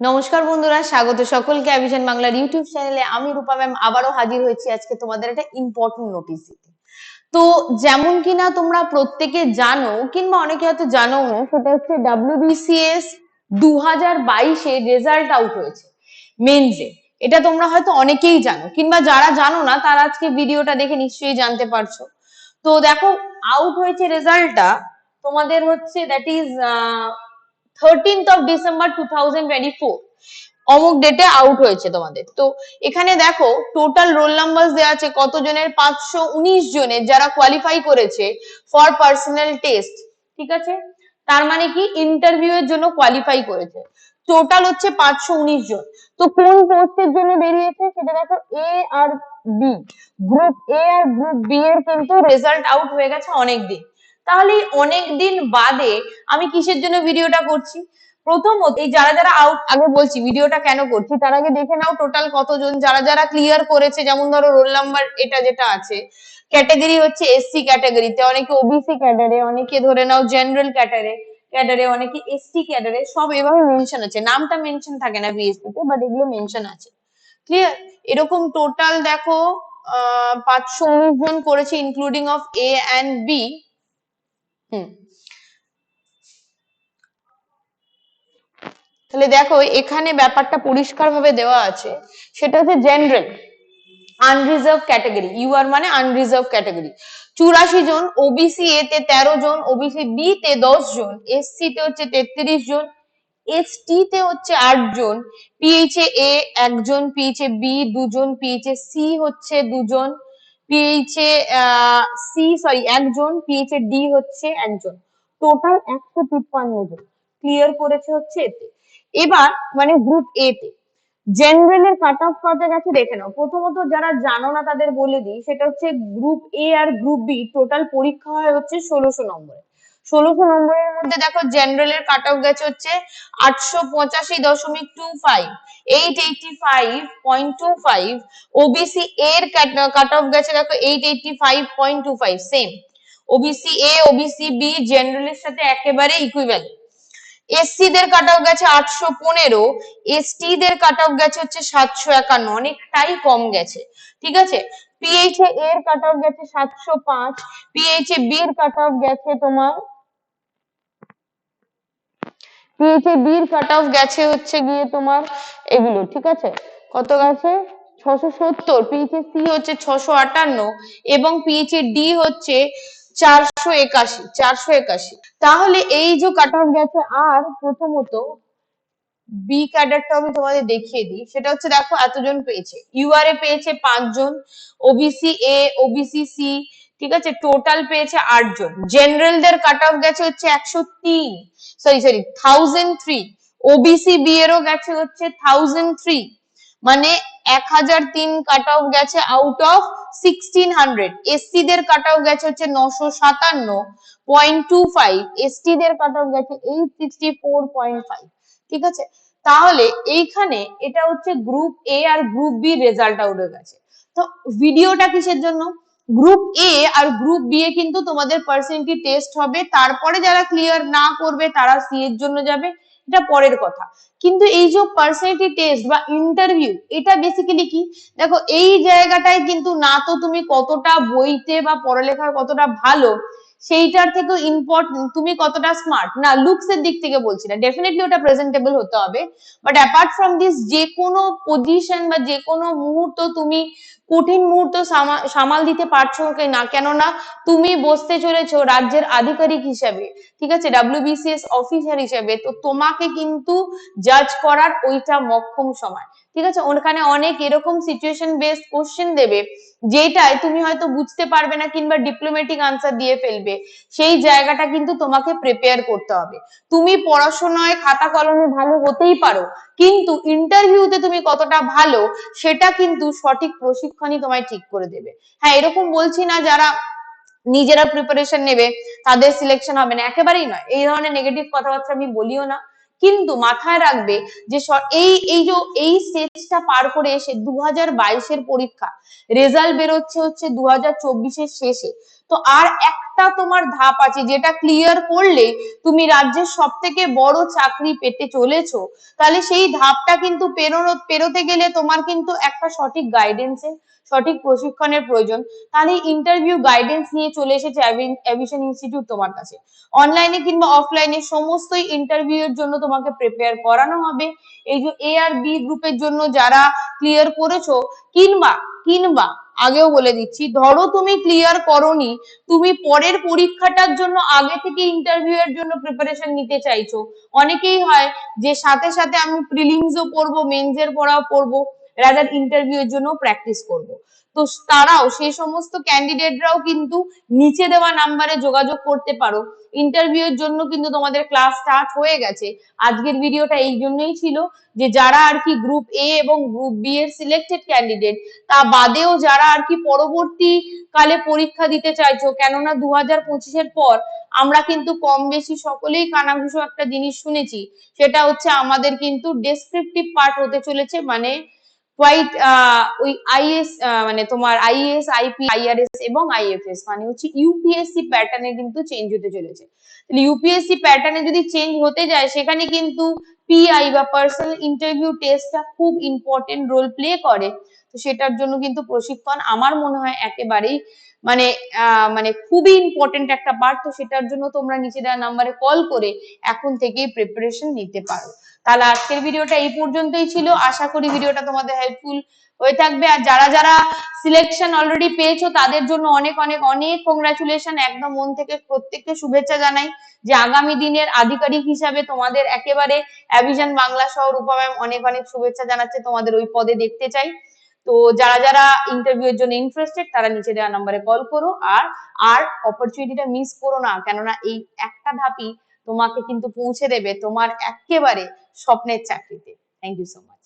নমস্কার বন্ধুরা, স্বাগত সকলকে অ্যাভিশন বাংলার ইউটিউব চ্যানেলে। আমি রূপা ম্যাম আবারও হাজির হয়েছি আজকে তোমাদের একটা ইম্পর্টেন্ট নোটিস তো যেমন কিনা তোমরা প্রত্যেকে জানো, কিংবা অনেকে হয়তো জানো না, সেটা হচ্ছে ডাব্লিউবিসিএস দু হাজার বাইশে রেজাল্ট আউট হয়েছে মেনসে এটা তোমরা হয়তো অনেকেই জানো, কিংবা যারা জানো না, তারা আজকে ভিডিওটা দেখে নিশ্চয়ই জানতে পারছ। তো দেখো আউট হয়েছে রেজাল্টটা তোমাদের হচ্ছে that is thirteenth of December two thousand অমুক ডেটে আউট হয়েছে তোমাদের। তো এখানে দেখো টোটাল রোল নাম্বার দেওয়া আছে কতজনের? পাঁচশো উনিশ জনের যারা কোয়ালিফাই করেছে ফর পার্সোনাল টেস্ট ঠিক আছে? তার মানে কি? ইন্টারভিউ এর জন্য কোয়ালিফাই করেছে। টোটাল হচ্ছে পাঁচশো উনিশ জন। তো কোন পোস্টের জন্য বেরিয়েছে? সেটা দেখো এ আর বি গ্রুপ এ আর গ্রুপ বি এর কিন্তু রেজাল্ট আউট হয়ে গেছে অনেক দিন তাহলে অনেক দিন বাদে আমি কিসের জন্য ভিডিওটা করছি? প্রথমত এই যারা যারা আউট আগে বলছি ভিডিওটা কেন করছি? তার আগে দেখে নাও টোটাল কতজন যারা যারা ক্লিয়ার করেছে, যেমন ধরো রোল নাম্বার এটা যেটা আছে ক্যাটাগরি হচ্ছে এসসি ক্যাটাগরিতে অনেকে ওবিসি ক্যাডারে অনেকে ধরে নাও জেনারেল ক্যাটারে ক্যাডারে অনেকে এসটি ক্যাডারে সব এভাবে মেনশন আছে। নামটা মেনশন থাকে না বিএসপি তে বাট এগুলো মেনশন আছে। ক্লিয়ার এরকম টোটাল দেখো, আহ, পাঁচশো উনিশ জন করেছে including of A and B তাহলে দেখো, এখানে ব্যাপারটা পরিষ্কার ভাবে দেওয়া আছে। সেটা হচ্ছে জেনারেল আনরিজার্ভ ক্যাটাগরি ইউআর মানে আনরিজার্ভ ক্যাটাগরি চুরাশি জন ওবিসি এ তে তেরো জন ওবিসি বি তে দশ জন এসসি তে হচ্ছে তেত্রিশ জন এসটি তে হচ্ছে আট জন পিএইচএ এ একজন পিএইচএ বি দুজন পিএইচএ সি হচ্ছে দুজন পিএইচএ সি সরি একজন পিএইচে ডি হচ্ছে একজন। টোটাল একশো তিপ্পান্ন জন। ক্লিয়ার করেছে হচ্ছে এতে এবার মানে গ্রুপ এ তে। জেনারেলের কাট অফ কত গেছে দেখে নাও। প্রথমত যারা জানো না তাদের বলে দিই, সেটা হচ্ছে গ্রুপ এ আর গ্রুপ বি টোটাল পরীক্ষা হয় হচ্ছে ষোলোশো নম্বরে। ষোলোশো নম্বরের মধ্যে দেখো জেনারেলের কাট অফ গেছে হচ্ছে আটশো পঁচাশি এর কাট অফ গেছে দেখো eight same OBC A OBC B জেনারেলের সাথে একেবারে ইকুইভ্যালেন্ট এসসি দের কাট অফ গেছে আটশো পনেরো এসটি দের কাট অফ গেছে হচ্ছে সাতশো একান্ন, অনেকটাই কম গেছে। ঠিক আছে? পিএইচএ এর কাট অফ গেছে সাতশো পাঁচ পিএইচএ বি এর কাট অফ গেছে তোমার পিএইচএ বি এর কাট অফ গেছে হচ্ছে গিয়ে তোমার এগুলো, ঠিক আছে? কত গেছে? ছশো সত্তর পিএইচএ সি হচ্ছে ছশো আটান্ন এবং পিএইচএ ডি হচ্ছে চারশো একাশি চারশো একাশি। তাহলে এই যে কাট অফ গেছে আর প্রথমত বি ক্যাডারটা আমি তোমাদের দেখিয়ে দিই। সেটা হচ্ছে দেখো এতজন পেয়েছে। ইউআরএ পেয়েছে পাঁচজন ওবিসি এ ওবিসি সি ঠিক আছে? টোটাল পেয়েছে আটজন। জেনারেলদের কাট অফ গেছে হচ্ছে একশো তিন। Sorry sorry thousand three OBC B এরও গেছে হচ্ছে থাউজেন্ড থ্রি মানে এক হাজার তিন কাট অফ গেছে out of sixteen hundred SC there cut off গেছে হচ্ছে নশো সাতান্ন পয়েন্ট টু ফাইভ এসটি দের কাট অফ গেছে eight sixty four point five ঠিক আছে? তাহলে এইখানে এটা হচ্ছে গ্রুপ এ আর গ্রুপ বি রেজাল্ট আউট হয়ে গেছে। তো ভিডিওটা কিসের জন্য? গ্রুপ এ আর গ্রুপ বি এ কিন্তু তোমাদের পার্সেন্টেজ টেস্ট হবে, তারপরে যারা ক্লিয়ার না করবে তারা সি এর জন্য যাবে। এটা পরের কথা। কিন্তু এই যে পার্সোনালিটি টেস্ট বা ইন্টারভিউ এটা বেসিক্যালি কি? দেখো, এই জায়গাটায় কিন্তু না তো তুমি কতটা বইতে বা পড়ালেখার কতটা ভালো সেইটার থেকেও ইম্পর্টেন্ট তুমি কতটা স্মার্ট না লুকস এর দিক থেকে বলছি না। ডেফিনেটলি ওটা প্রেজেন্টেবল হতে হবে। বাট অ্যাপার্ট ফ্রম দিস যে কোনো পজিশন বা যে কোনো মুহূর্ত তুমি কঠিন মুহূর্ত সামাল দিতে পারছ না, কেননা তুমি বসতে চলেছো রাজ্যের আধিকারিক হিসেবে, ঠিক আছে? ডাব্লিউবিসিএস অফিসার হিসেবে। তো তোমাকে কিন্তু জাজ করার ওইটা মক্ষম সময়। ঠিক আছে? ওখানে অনেক এরকম সিচুয়েশন বেসড কোশ্চেন দেবে, যেটাই তুমি হয়তো বুঝতে পারবে না কিংবা ডিপ্লোম্যাটিক আনসার দিয়ে ফেলবে। সেই জায়গাটা কিন্তু তোমাকে প্রিপেয়ার করতে হবে। তুমি পড়াশোনায় খাতা কলমে ভালো হতেই পারো, কিন্তু ইন্টারভিউতে তুমি কতটা ভালো, সেটা কিন্তু সঠিক প্রশিক্ষণই তোমায় ঠিক করে দেবে। হ্যাঁ এরকম বলছি না যারা নিজেরা প্রিপারেশন নেবে, তাদের সিলেকশন হবে না। একেবারেই নয়। এই ধরনের নেগেটিভ কথাবার্তা আমি বলিও না। কিন্তু মাথায় রাখবে যে এই এই যে, এই স্টেজটা পার করে এসে দু হাজার বাইশের পরীক্ষা রেজাল্ট বেরোচ্ছে হচ্ছে দু হাজার চব্বিশের শেষে। তো আর একটা তোমার ধাপ আছে, যেটা ক্লিয়ার করলে তুমি রাজ্যের সব থেকে বড় চাকরি পেতে চলেছো, তাহলে সেই ধাপটা কিন্তু পেরোনো, পেরোতে গেলে তোমার কিন্তু একটা সঠিক গাইডেন্সের সঠিক প্রশিক্ষণের প্রয়োজন। তাহলে ইন্টারভিউ গাইডেন্স নিয়ে চলে এসেছে অ্যাভিশন ইনস্টিটিউট তোমার কাছে। অনলাইনে কিংবা অফলাইনে সমস্তই ইন্টারভিউ এর জন্য তোমাকে প্রিপেয়ার করানো হবে। এই যে এ আর বি গ্রুপের জন্য যারা ক্লিয়ার করেছ, কিংবা কিংবা আগেও বলে দিচ্ছি, ধরো তুমি ক্লিয়ার করনি, তুমি পরের পরীক্ষাটার জন্য আগে থেকে ইন্টারভিউ এর জন্য প্রিপারেশন নিতে চাইছো। অনেকেই হয় যে সাথে সাথে আমি প্রিলিমসও পড়ব মেন্সের পড়াও পড়ব। রাদার ইন্টারভিউ এর জন্য প্র্যাকটিস করব। তো তারাও, সেই সমস্ত ক্যান্ডিডেটরাও কিন্তু নিচে দেওয়া নাম্বারে যোগাযোগ করতে পারো। ইন্টারভিউ এর জন্য কিন্তু তোমাদের ক্লাস স্টার্ট হয়ে গেছে। আজকের ভিডিওটা এই জন্যই ছিল যে যারা আর কি গ্রুপ এ এবং গ্রুপ বি এর সিলেক্টেড ক্যান্ডিডেট তা বাদেও যারা আর কি পরবর্তী কালে পরীক্ষা দিতে চাইছো, কেননা দু হাজার পঁচিশের পর আমরা কিন্তু কম বেশি সকলেই কানাঘুষো একটা জিনিস শুনেছি। সেটা হচ্ছে আমাদের কিন্তু ডেসক্রিপটিভ পার্ট হতে চলেছে মানে কোয়াইট ওই আইএস মানে তোমার আইএস আইপি আইআরএস এবং আইএফএস মানে হচ্ছে ইউপিএসসি প্যাটার্নে কিন্তু চেঞ্জ হতে চলেছে। ইউপিএসসি প্যাটার্নে যদি চেঞ্জ হতে যায়, সেখানে কিন্তু পিআই বা পার্সোনাল ইন্টারভিউ টেস্টটা খুব ইম্পর্টেন্ট রোল প্লে করে। তো সেটার জন্য কিন্তু প্রশিক্ষণ আমার মনে হয় একেবারেই মানে মানে খুবই ইম্পর্টেন্ট একটা পার্ট তো সেটার জন্য তোমরা নিচে দেওয়া নাম্বারে কল করে এখন থেকেই প্রিপারেশন নিতে পারো। তাহলে আজকের ভিডিওটা এই পর্যন্তই ছিল। আশা করি ভিডিওটা তোমাদের হেল্পফুল হয়ে থাকবে। আর যারা যারা সিলেকশন অলরেডি পেয়েছ, তাদের জন্য অনেক অনেক অনেক কংগ্রাচুলেশন একদম মন থেকে প্রত্যেককে শুভেচ্ছা জানাই যে আগামী দিনের আধিকারিক হিসাবে তোমাদের একেবারে অ্যাভিশন বাংলা সহ রূপা ম্যাম অনেক অনেক শুভেচ্ছা জানাচ্ছে। তোমাদের ওই পদে দেখতে চাই। তো যারা যারা ইন্টারভিউ এর জন্য ইন্টারেস্টেড তারা নিচে দেওয়া নাম্বারে কল করো। আর আর অপরচুনিটিটা মিস করো না। কেননা এই একটা ধাপই তোমাকে কিন্তু পৌঁছে দেবে তোমার একেবারে স্বপ্নের চাকরিতে। Thank you so much